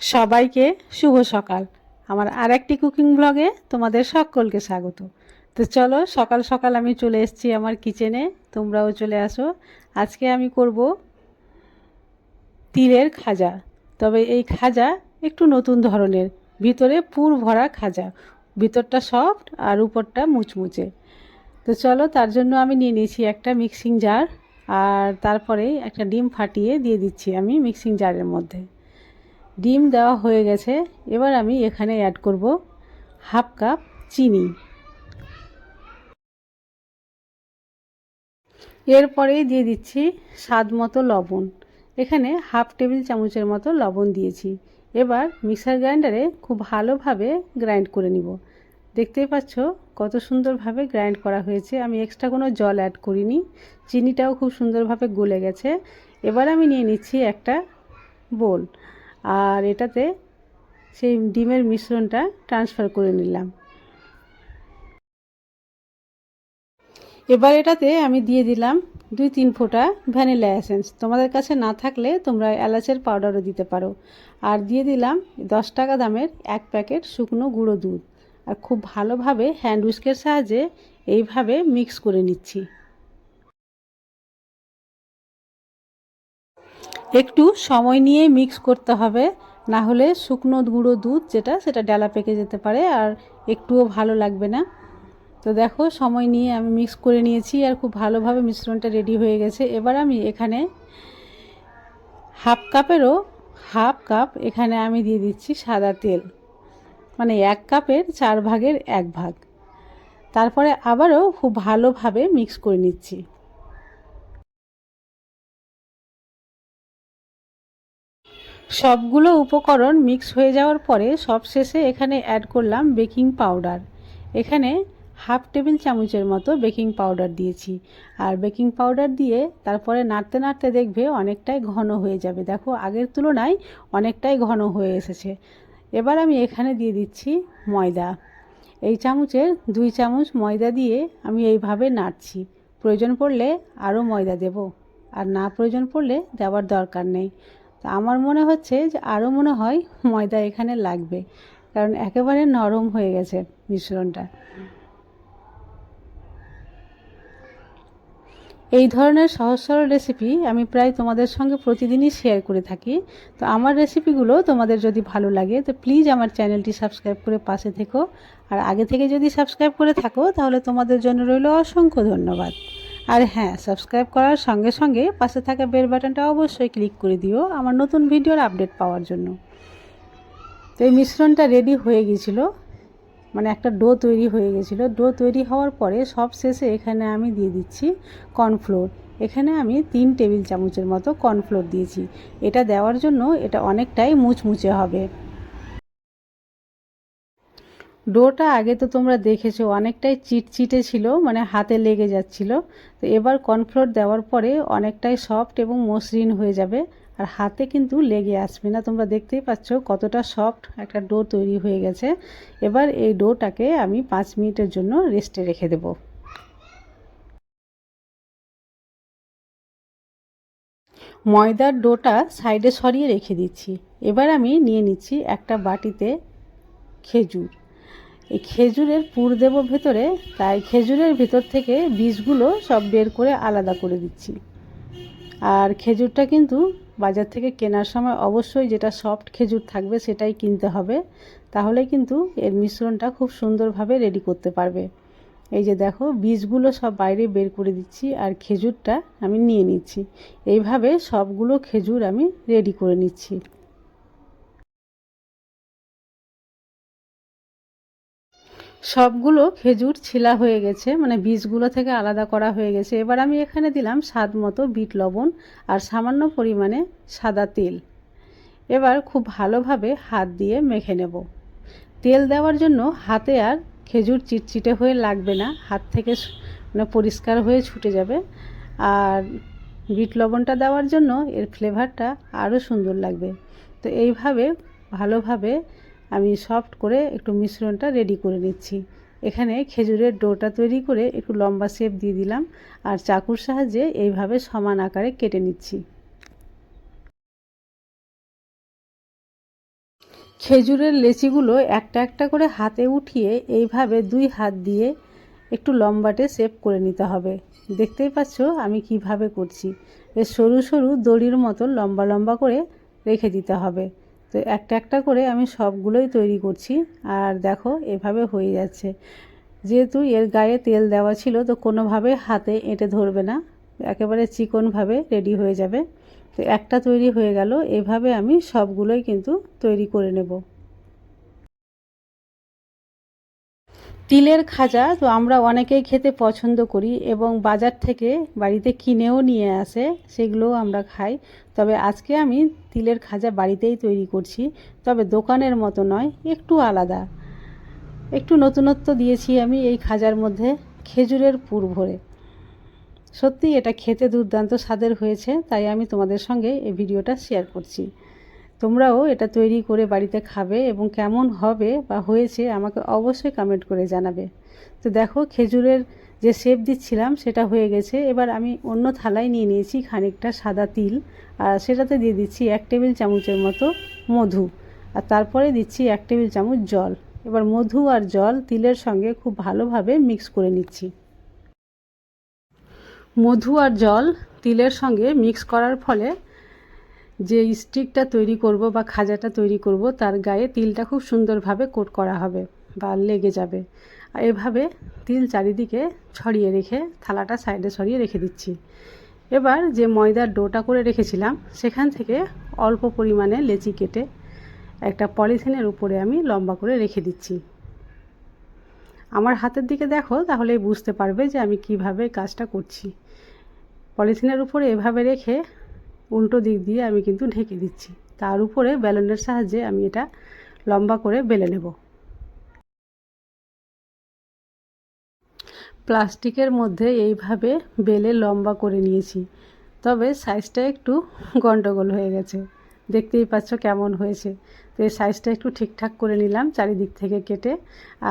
সবাইকে শুভ সকাল। আমার আর একটি কুকিং ব্লগে তোমাদের সকলকে স্বাগত। তো চলো, সকাল সকাল আমি চলে এসেছি আমার কিচেনে তোমরাও চলে আসো। আজকে আমি করব তিলের খাজা। তবে এই খাজা একটু নতুন ধরনের। ভিতরে পুর ভরা খাজা। ভিতরটা সফট আর উপরটা মুচমুচে। তো চলো, তার জন্য আমি নিয়ে নিয়েছি একটা মিক্সিং জার আর তারপরে একটা ডিম ফাটিয়ে দিয়ে দিচ্ছি আমি মিক্সিং জারের মধ্যে। ডিম দেওয়া হয়ে গেছে। এবার আমি এখানে অ্যাড করব হাফ কাপ চিনি। এরপরেই দিয়ে দিচ্ছি স্বাদ মতো লবণ। এখানে হাফ টেবিল চামচের মতো লবণ দিয়েছি। এবার মিক্সার গ্রাইন্ডারে খুব ভালোভাবে গ্রাইন্ড করে নিব। দেখতেই পাচ্ছ কত সুন্দরভাবে গ্রাইন্ড করা হয়েছে। আমি এক্সট্রা কোনো জল অ্যাড করিনি। চিনিটাও খুব সুন্দরভাবে গলে গেছে। এবার আমি নিয়ে নিচ্ছি একটা বোল আর এটাতে সেই ডিমের মিশ্রণটা ট্রান্সফার করে নিলাম। এবার এটাতে আমি দিয়ে দিলাম দুই তিন ফোঁটা ভ্যানিলা এসেন্স। তোমাদের কাছে না থাকলে তোমরা এলাচের পাউডারও দিতে পারো। আর দিয়ে দিলাম দশ টাকা দামের এক প্যাকেট শুকনো গুঁড়ো দুধ। আর খুব ভালোভাবে হ্যান্ড উইস্কের সাহায্যে এইভাবে মিক্স করে নিচ্ছি। একটু সময় নিয়ে মিক্স করতে হবে না হলে শুকনো গুঁড়ো দুধ যেটা, সেটা ডালা পেকে যেতে পারে আর একটুও ভালো লাগবে না। তো দেখো, সময় নিয়ে আমি মিক্স করে নিয়েছি আর খুব ভালোভাবে মিশ্রণটা রেডি হয়ে গেছে। এবার আমি এখানে হাফ কাপেরও হাফ কাপ এখানে আমি দিয়ে দিচ্ছি সাদা তেল মানে এক কাপের চার ভাগের এক ভাগ। তারপরে আবারও খুব ভালোভাবে মিক্স করে নিচ্ছি। সবগুলো উপকরণ মিক্স হয়ে যাওয়ার পরে সব শেষে এখানে অ্যাড করলাম বেকিং পাউডার এখানে হাফ টেবিল চামচের মতো বেকিং পাউডার দিয়েছি। আর বেকিং পাউডার দিয়ে তারপরে নাড়তে নাড়তে দেখবে অনেকটাই ঘন হয়ে যাবে। দেখো, আগের তুলনায় অনেকটাই ঘন হয়ে এসেছে। এবার আমি এখানে দিয়ে দিচ্ছি ময়দা। এই চামচের দুই চামচ ময়দা দিয়ে আমি এইভাবে নাড়ছি। প্রয়োজন পড়লে আরও ময়দা দেব। আর না প্রয়োজন পড়লে দেওয়ার দরকার নেই। তা আমার মনে হচ্ছে যে আরও মনে হয় ময়দা এখানে লাগবে, কারণ একেবারে নরম হয়ে গেছে মিশ্রণটা। এই ধরনের সহজ সরল রেসিপি আমি প্রায় তোমাদের সঙ্গে প্রতিদিনই শেয়ার করে থাকি। তো আমার রেসিপিগুলো তোমাদের যদি ভালো লাগে, তো প্লিজ আমার চ্যানেলটি সাবস্ক্রাইব করে পাশে থেকো। আর আগে থেকে যদি সাবস্ক্রাইব করে থাকো, তাহলে তোমাদের জন্য রইল অসংখ্য ধন্যবাদ। আর হ্যাঁ সাবস্ক্রাইব করার সঙ্গে সঙ্গে পাশে থাকা বেল বাটনটা অবশ্যই ক্লিক করে দিও আমার নতুন ভিডিওর আপডেট পাওয়ার জন্য। তো এই মিশ্রণটা রেডি হয়ে গিয়েছিল মানে একটা ডো তৈরি হয়ে গেছিল। ডো তৈরি হওয়ার পরে সব শেষে এখানে আমি দিয়ে দিচ্ছি কর্নফ্লোর এখানে আমি তিন টেবিল চামচের মতো কর্নফ্লোর দিয়েছি। এটা দেওয়ার জন্য এটা অনেকটাই মুচমুচে হবে। ডোটা আগে তো তোমরা দেখেছ, অনেকটাই চিটচিটে ছিল মানে হাতে লেগে যাচ্ছিল। তো এবার কর্নফ্লোর দেওয়ার পরে অনেকটাই সফট এবং মসৃণ হয়ে যাবে, আর হাতে কিন্তু লেগে আসবে না। তোমরা দেখতেই পাচ্ছ কতটা সফট একটা ডো তৈরি হয়ে গেছে। এবার এই ডোটাকে আমি পাঁচ মিনিটের জন্য রেস্টে রেখে দেব। ময়দার ডোটা সাইডে সরিয়ে রেখে দিচ্ছি। এবার আমি নিয়ে নিচ্ছি একটা বাটিতে খেজুর। এই খেজুরের পুর দেব ভেতরে, তাই খেজুরের ভেতর থেকে বীজগুলো সব বের করে আলাদা করে দিচ্ছি। আর খেজুরটা কিন্তু বাজার থেকে কেনার সময় অবশ্যই যেটা সফট খেজুর থাকবে সেটাই কিনতে হবে। তাহলে কিন্তু এর মিশ্রণটা খুব সুন্দরভাবে রেডি করতে পারবে। এই যে দেখো, বীজগুলো সব বাইরে বের করে দিচ্ছি আর খেজুরটা আমি নিয়ে নিচ্ছি। এইভাবে সবগুলো খেজুর আমি রেডি করে নিচ্ছি। সবগুলো খেজুর ছিলা হয়ে গেছে মানে বীজগুলো থেকে আলাদা করা হয়ে গেছে। এবার আমি এখানে দিলাম স্বাদ মতো বিট লবণ আর সামান্য পরিমাণে সাদা তেল। এবার খুব ভালোভাবে হাত দিয়ে মেখে নেব। তেল দেওয়ার জন্য হাতে আর খেজুর চিটচিটে হয়ে লাগবে না, হাত থেকে মানে পরিষ্কার হয়ে ছুটে যাবে। আর বিট লবণটা দেওয়ার জন্য এর ফ্লেভারটা আরও সুন্দর লাগবে। তো এইভাবে ভালোভাবে আমি সফট করে একটু মিশ্রণটা রেডি করে নিচ্ছি। এখানে খেজুরের ডোটা তৈরি করে একটু লম্বা শেপ দিয়ে দিলাম আর চাকুর সাহায্যে এইভাবে সমান আকারে কেটে নিচ্ছি। খেজুরের লেচিগুলো একটা একটা করে হাতে উঠিয়ে এইভাবে দুই হাত দিয়ে একটু লম্বাটে শেপ করে নিতে হবে। দেখতেই পাচ্ছ আমি কীভাবে করছি। বেশ সরু সরু দড়ির মতো লম্বা লম্বা করে রেখে দিতে হবে। তো একটা একটা করে আমি সবগুলোই তৈরি করছি। আর দেখো, এভাবে হয়ে যাচ্ছে। যেহেতু এর গায়ে তেল দেওয়া ছিল, তো কোনোভাবে হাতে এঁটে ধরবে না। একেবারে চিকনভাবে রেডি হয়ে যাবে। তো একটা তৈরি হয়ে গেল। এভাবে আমি সবগুলোই কিন্তু তৈরি করে নেব। তিলের খাজা তো আমরা অনেকেই খেতে পছন্দ করি এবং বাজার থেকে বাড়িতে কিনেও নিয়ে আসে, সেগুলোও আমরা খাই। তবে আজকে আমি তিলের খাজা বাড়িতেই তৈরি করছি, তবে দোকানের মতো নয়, একটু আলাদা। একটু নতুনত্ব দিয়েছি আমি এই খাজার মধ্যে, খেজুরের পুর ভরে। সত্যি এটা খেতে দুর্দান্ত স্বাদের হয়েছে, তাই আমি তোমাদের সঙ্গে এই ভিডিওটা শেয়ার করছি। তোমরাও এটা তৈরি করে বাড়িতে খাবে এবং কেমন হবে বা হয়েছে আমাকে অবশ্যই কমেন্ট করে জানাবে। তো দেখো, খেজুরের যে শেপ দিচ্ছিলাম সেটা হয়ে গেছে। এবার আমি অন্য থালায় নিয়ে নিয়েছি খানিকটা সাদা তিল। আর সেটাতে দিয়ে দিচ্ছি এক টেবিল চামচের মতো মধু। আর তারপরে দিচ্ছি এক টেবিল চামচ জল। এবার মধু আর জল তিলের সঙ্গে খুব ভালোভাবে মিক্স করে নিচ্ছি। মধু আর জল তিলের সঙ্গে মিক্স করার ফলে যে স্টিকটা তৈরি করব বা খাজাটা তৈরি করব, তার গায়ে তিলটা খুব সুন্দরভাবে কোট করা হবে বা লেগে যাবে। এভাবে তিল চারিদিকে ছড়িয়ে রেখে থালাটা সাইডে সরিয়ে রেখে দিচ্ছি। এবার যে ময়দার ডোটা করে রেখেছিলাম, সেখান থেকে অল্প পরিমাণে লেচি কেটে একটা পলিথিনের উপরে আমি লম্বা করে রেখে দিচ্ছি। আমার হাতের দিকে দেখো তাহলে বুঝতে পারবে যে আমি কীভাবে কাজটা করছি। পলিথিনের উপরে এভাবে রেখে উল্টো দিক দিয়ে আমি কিন্তু ঢেকে দিচ্ছি। তার উপরে ব্যালনের সাহায্যে আমি এটা লম্বা করে বেলে নেব। প্লাস্টিকের মধ্যে এইভাবে বেলে লম্বা করে নিয়েছি। তবে সাইজটা একটু গন্ডগোল হয়ে গেছে। দেখতেই পাচ্ছ কেমন হয়েছে। তো এই সাইজটা একটু ঠিকঠাক করে নিলাম চারিদিক থেকে কেটে।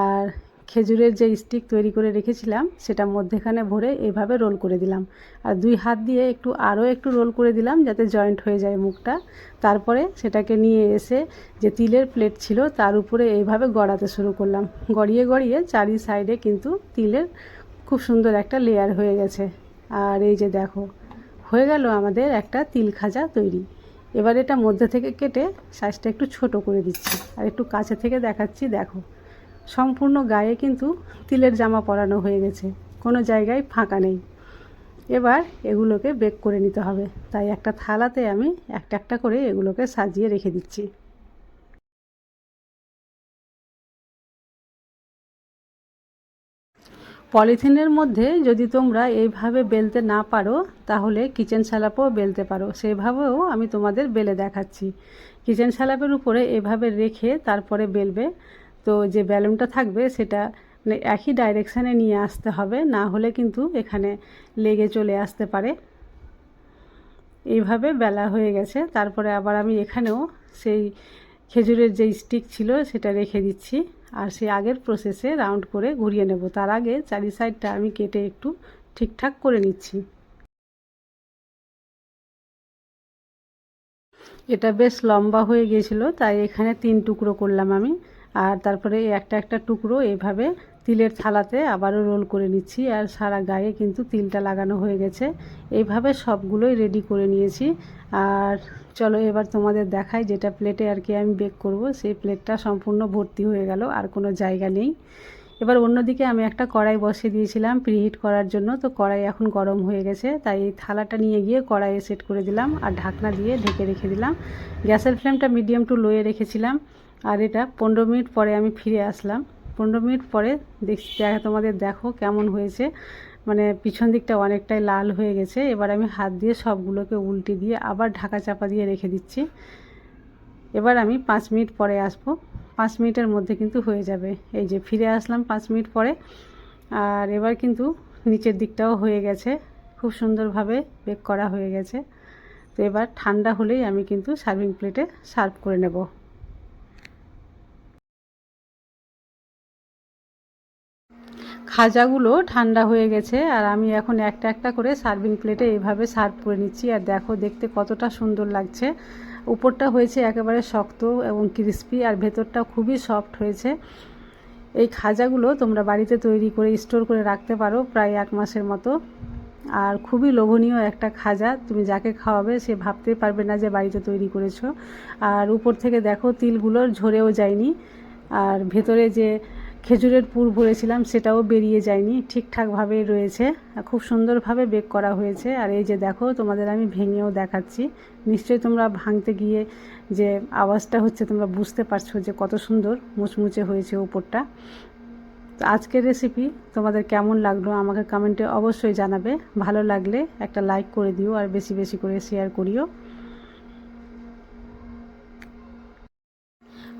আর খেজুরের যে স্টিক তৈরি করে রেখেছিলাম, সেটা মধ্যেখানে ভরে এভাবে রোল করে দিলাম। আর দুই হাত দিয়ে একটু আরও একটু রোল করে দিলাম যাতে জয়েন্ট হয়ে যায় মুখটা। তারপরে সেটাকে নিয়ে এসে যে তিলের প্লেট ছিল, তার উপরে এইভাবে গড়াতে শুরু করলাম। গড়িয়ে গড়িয়ে চারি সাইডে কিন্তু তিলের খুব সুন্দর একটা লেয়ার হয়ে গেছে। আর এই যে দেখো, হয়ে গেল আমাদের একটা তিল খাজা তৈরি। এবার এটা মধ্যে থেকে কেটে সাইজটা একটু ছোট করে দিচ্ছি। আর একটু কাছে থেকে দেখাচ্ছি, দেখো। সম্পূর্ণ গায়ে কিন্তু তিলের জামা পরানো হয়ে গেছে। কোনো জায়গায় ফাঁকা নেই। এবার এগুলোকে বেক করে নিতে হবে। তাই একটা থালাতে আমি একটা একটা করে এগুলোকে সাজিয়ে রেখে দিচ্ছি। পলিথিনের মধ্যে যদি তোমরা এইভাবে বেলতে না পারো, তাহলে কিচেন স্যালাপও বেলতে পারো। সেভাবেও আমি তোমাদের বেলে দেখাচ্ছি। কিচেন স্যালাপের উপরে এভাবে রেখে তারপরে বেলবে। তো যে ব্যালুনটা থাকবে সেটা মানে একই ডাইরেকশানে নিয়ে আসতে হবে, না হলে কিন্তু এখানে লেগে চলে আসতে পারে। এইভাবে বেলা হয়ে গেছে। তারপরে আবার আমি এখানেও সেই খেজুরের যে স্টিক ছিল সেটা রেখে দিচ্ছি আর সেই আগের প্রসেসে রাউন্ড করে ঘুরিয়ে নেব। তার আগে চারি সাইডটা আমি কেটে একটু ঠিকঠাক করে নিচ্ছি। এটা বেশ লম্বা হয়ে গিয়েছিল, তাই এখানে তিন টুকরো করলাম আমি। আর তারপরে একটা একটা টুকরো এভাবে তিলের থালাতে আবারও রোল করে নিচ্ছি আর সারা গায়ে কিন্তু তিলটা লাগানো হয়ে গেছে। এইভাবে সবগুলোই রেডি করে নিয়েছি। আর চলো এবার তোমাদের দেখাই যেটা প্লেটে আর কি আমি বেক করব। সেই প্লেটটা সম্পূর্ণ ভর্তি হয়ে গেল, আর কোনো জায়গা নেই। এবার অন্যদিকে আমি একটা কড়াই বসিয়ে দিয়েছিলাম প্রিহিট করার জন্য। তো কড়াই এখন গরম হয়ে গেছে, তাই এই থালাটা নিয়ে গিয়ে কড়াইয়ে সেট করে দিলাম আর ঢাকনা দিয়ে ঢেকে রেখে দিলাম। গ্যাসের ফ্লেমটা মিডিয়াম টু লোয়ে রেখেছিলাম। আর এটা পনেরো মিনিট পরে আমি ফিরে আসলাম। পনেরো মিনিট পরে দেখছি, দেখা, তোমাদের দেখো কেমন হয়েছে। মানে পিছন দিকটা অনেকটাই লাল হয়ে গেছে। এবার আমি হাত দিয়ে সবগুলোকে উল্টে দিয়ে আবার ঢাকা চাপা দিয়ে রেখে দিচ্ছি। এবার আমি পাঁচ মিনিট পরে আসব। পাঁচ মিনিটের মধ্যে কিন্তু হয়ে যাবে। এই যে ফিরে আসলাম পাঁচ মিনিট পরে। আর এবার কিন্তু নিচের দিকটাও হয়ে গেছে। খুব সুন্দরভাবে বেক করা হয়ে গেছে। তো এবার ঠান্ডা হলেই আমি কিন্তু সার্ভিং প্লেটে সার্ভ করে নেব। খাজাগুলো ঠান্ডা হয়ে গেছে আর আমি এখন একটা একটা করে সার্ভিং প্লেটে এইভাবে সার্ভ করে নিচ্ছি। আর দেখো, দেখতে কতটা সুন্দর লাগছে। উপরটা হয়েছে একেবারে শক্ত এবং ক্রিস্পি আর ভেতরটা খুবই সফট হয়েছে। এই খাজাগুলো তোমরা বাড়িতে তৈরি করে স্টোর করে রাখতে পারো প্রায় এক মাসের মতো। আর খুবই লোভনীয় একটা খাজা। তুমি যাকে খাওয়াবে সে ভাবতে পারবে না যে বাড়িতে তৈরি করেছ। আর উপর থেকে দেখো, তিলগুলো ঝরেও যায়নি। আর ভেতরে যে খেজুরের পুর ভরেছিলাম, সেটাও বেরিয়ে যায়নি। ঠিকঠাকভাবে রয়েছে। খুব সুন্দরভাবে বেক করা হয়েছে। আর এই যে দেখো, তোমাদের আমি ভেঙেও দেখাচ্ছি। নিশ্চয়ই তোমরা ভাঙতে গিয়ে যে আওয়াজটা হচ্ছে, তোমরা বুঝতে পারছ যে কত সুন্দর মুচমুচে হয়েছে উপরটা তো আজকের রেসিপি তোমাদের কেমন লাগল আমাকে কমেন্টে অবশ্যই জানাবে। ভালো লাগলে একটা লাইক করে দিও আর বেশি বেশি করে শেয়ার করিও।